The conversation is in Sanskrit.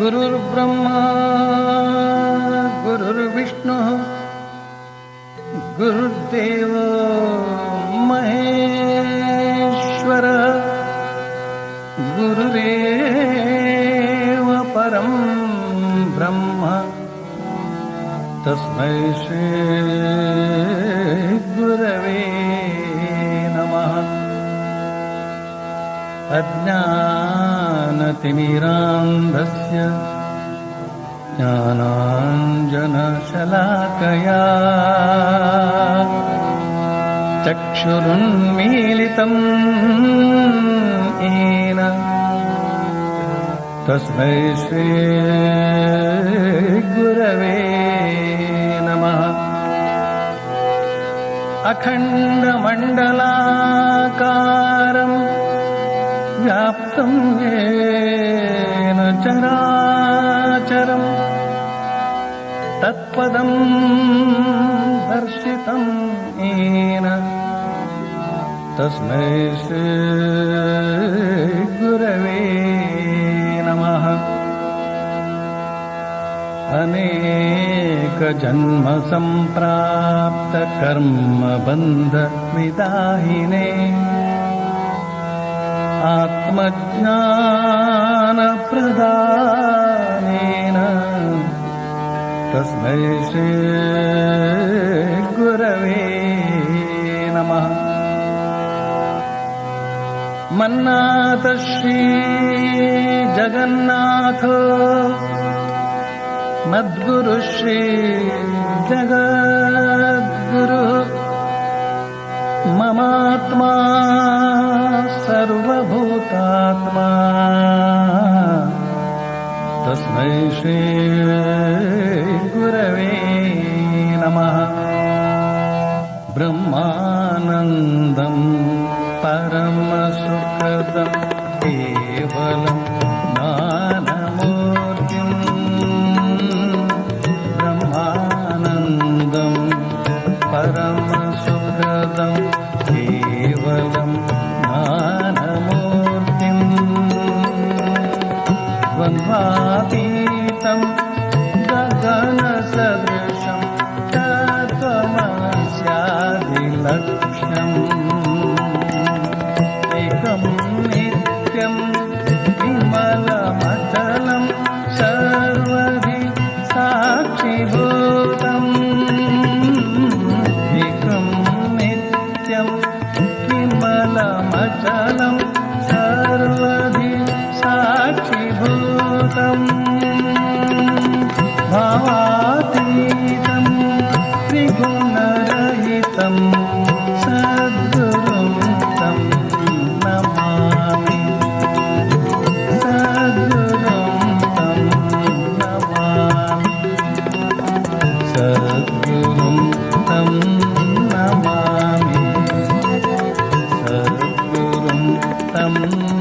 गुरुर्ब्रह्मा गुरुर्विष्णुः गुरुर्देवो महेश्वरः गुरुरेव परं ब्रह्म। तस्मै श्रीगुरवे नमः अज्ञानतिमिरान्धस्य ज्ञानाञ्जनशलाकया। चक्षुरुन्मीलितम् येन तस्मै श्रीगुरवे नमः। अखण्डमण्डलाकारम् व्याप्तं येन तत्पदं दर्शितं येन। तस्मै श्रीगुरवे नमः। अनेकजन्मसम्प्राप्तकर्मबन्धविदाहिने आत्मज्ञानप्रदानेन तस्मै श्रीगुरवे नमः। मन्नाथ श्रीजगन्नाथ मद्गुरु श्री ममात्मा तस्मै श्रीगुरवे नमः ब्रह्मानन्दम् परमसुखदम् केवलम् ज्ञानमूर्तिम् ब्रह्मानन्दम् परमसुखदम् केवलम् ज्ञानमूर्तिम् द्वन्द्वातीतम् ലക്ഷ്യം um